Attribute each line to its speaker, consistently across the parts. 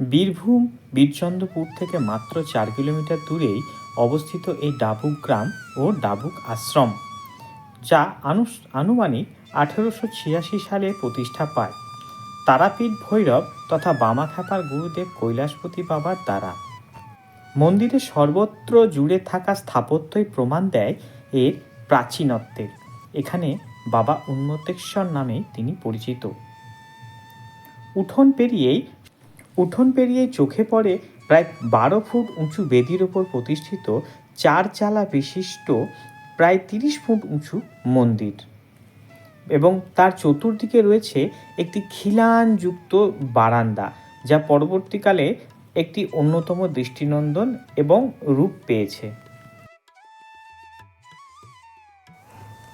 Speaker 1: বীরভূম, বীরচন্দ্রপুর থেকে মাত্র চার কিলোমিটার দূরেই অবস্থিত এই ডাবুক গ্রাম ও ডাবুক আশ্রম, যা আনুমানিক আঠেরোশো ছিয়াশি সালে প্রতিষ্ঠা পায়। তারাপীঠ ভৈরব তথা বামাখ্যাপার গুরুদেব কৈলাসপতি বাবার দ্বারা। মন্দিরে সর্বত্র জুড়ে থাকা স্থাপত্যই প্রমাণ দেয় এর প্রাচীনত্বের। এখানে বাবা উন্মতেশ্বর নামে তিনি পরিচিত। উঠোন পেরিয়েই উঠোন পেরিয়ে চোখে পড়ে প্রায় বারো ফুট উঁচু বেদির ওপর প্রতিষ্ঠিত চার চালা বিশিষ্ট প্রায় তিরিশ ফুট উঁচু মন্দির। এবং তার চতুর্দিকে রয়েছে একটি খিলানযুক্ত বারান্দা, যা পরবর্তীকালে একটি অন্যতম দৃষ্টিনন্দন এবং রূপ পেয়েছে।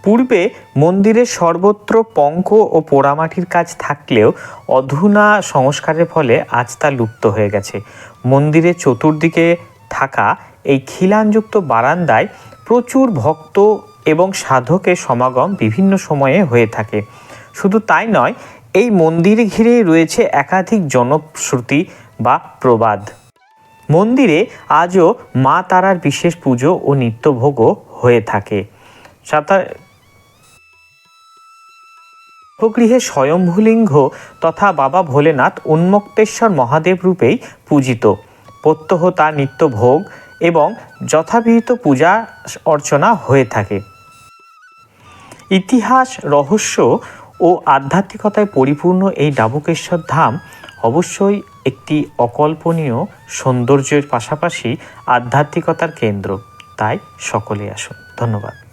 Speaker 1: পূর্বে মন্দিরের সর্বত্র পঙ্ক ও পোড়ামাটির কাজ থাকলেও অধুনা সংস্কারের ফলে আজ তা লুপ্ত হয়ে গেছে। মন্দিরের চতুর্দিকে থাকা এই খিলানযুক্ত বারান্দায় প্রচুর ভক্ত এবং সাধকের সমাগম বিভিন্ন সময়ে হয়ে থাকে। শুধু তাই নয়, এই মন্দির ঘিরে রয়েছে একাধিক জনশ্রুতি বা প্রবাদ। মন্দিরে আজও মা তারার বিশেষ পুজো ও নিত্যভোগও হয়ে থাকে। সাঁতার গৃহে স্বয়ম্ভুলিঙ্গ তথা বাবা ভোলেনাথ উন্মুক্তেশ্বর মহাদেব রূপেই পূজিত। প্রত্যহ তার নিত্য ভোগ এবং যথাবিহিত পূজা অর্চনা হয়ে থাকে। ইতিহাস, রহস্য ও আধ্যাত্মিকতায় পরিপূর্ণ এই ডাবুকেশ্বর ধাম অবশ্যই একটি অকল্পনীয় সৌন্দর্যের পাশাপাশি আধ্যাত্মিকতার কেন্দ্র। তাই সকলে আসুন। ধন্যবাদ।